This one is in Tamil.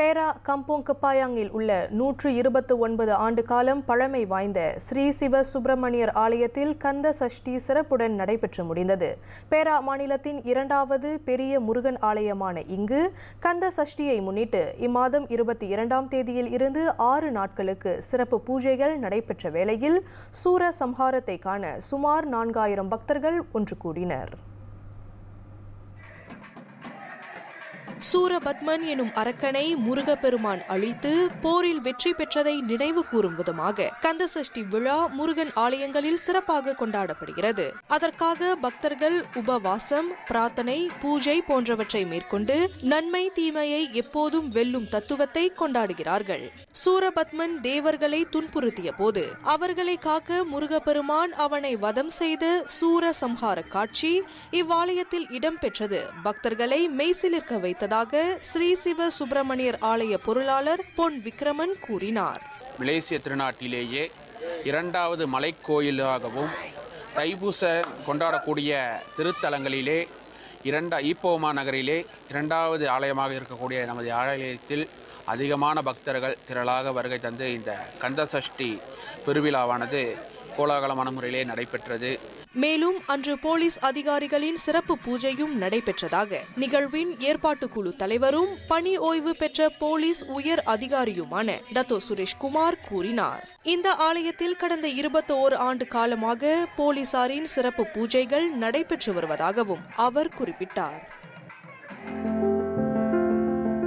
பேரா கம்போங் கப்பாயாங்கில் உள்ள நூற்று இருபத்து ஒன்பது ஆண்டு காலம் பழமை வாய்ந்த ஸ்ரீ சிவ சுப்பிரமணியர் ஆலயத்தில் கந்த சஷ்டி சிறப்புடன் நடைபெற்று முடிந்தது. பேரா மாநிலத்தின் இரண்டாவது பெரிய முருகன் ஆலயமான இங்கு கந்த சஷ்டியை முன்னிட்டு இம்மாதம் இருபத்தி இரண்டாம் தேதியில் இருந்து ஆறு நாட்களுக்கு சிறப்பு பூஜைகள் நடைபெற்ற வேளையில் சூர சம்ஹாரத்தை காண சுமார் நான்காயிரம் பக்தர்கள் ஒன்று கூடினர். சூரபத்மன் எனும் அரக்கனை முருகப்பெருமான் அழித்து போரில் வெற்றி பெற்றதை நினைவு கூறும் விதமாக கந்தசஷ்டி விழா முருகன் ஆலயங்களில் சிறப்பாக கொண்டாடப்படுகிறது. அதற்காக பக்தர்கள் உபவாசம் பிரார்த்தனை பூஜை போன்றவற்றை மேற்கொண்டு நன்மை தீமையை எப்போதும் வெல்லும் தத்துவத்தை கொண்டாடுகிறார்கள். சூரபத்மன் தேவர்களை துன்புறுத்திய போது அவர்களை காக்க முருகப்பெருமான் அவனை வதம் செய்த சூர சம்ஹார காட்சி இவ்வாலயத்தில் இடம்பெற்றது. பக்தர்களை மெய்சிலிருக்க வைத்தது வைத்ததாக ஸ்ரீ சிவ சுப்பிரமணியர் ஆலய பொருளாளர் பொன் விக்ரமன் கூறினார். மலேசிய திருநாட்டிலேயே இரண்டாவது மலைக்கோயிலாகவும் தைபூச கொண்டாடக்கூடிய திருத்தலங்களிலே இரண்டா ஈப்போமா நகரிலே இரண்டாவது ஆலயமாக இருக்கக்கூடிய நமது ஆலயத்தில் அதிகமான பக்தர்கள் திரளாக வருகை தந்து இந்த கந்தசஷ்டி பெருவிழாவானது கோலாகலமான முறையிலே நடைபெற்றது. மேலும் அன்று போலீஸ் அதிகாரிகளின் சிறப்பு பூஜையும் நடைபெற்றதாக நிகழ்வின் ஏற்பாட்டுக்குழு தலைவரும் பணி ஓய்வு பெற்ற போலீஸ் உயர் அதிகாரியுமான டத்தோ சுரேஷ்குமார் கூறினார். இந்த ஆலயத்தில் கடந்த இருபத்தோரு ஆண்டு காலமாக போலீசாரின் சிறப்பு பூஜைகள் நடைபெற்று வருவதாகவும் அவர் குறிப்பிட்டார்.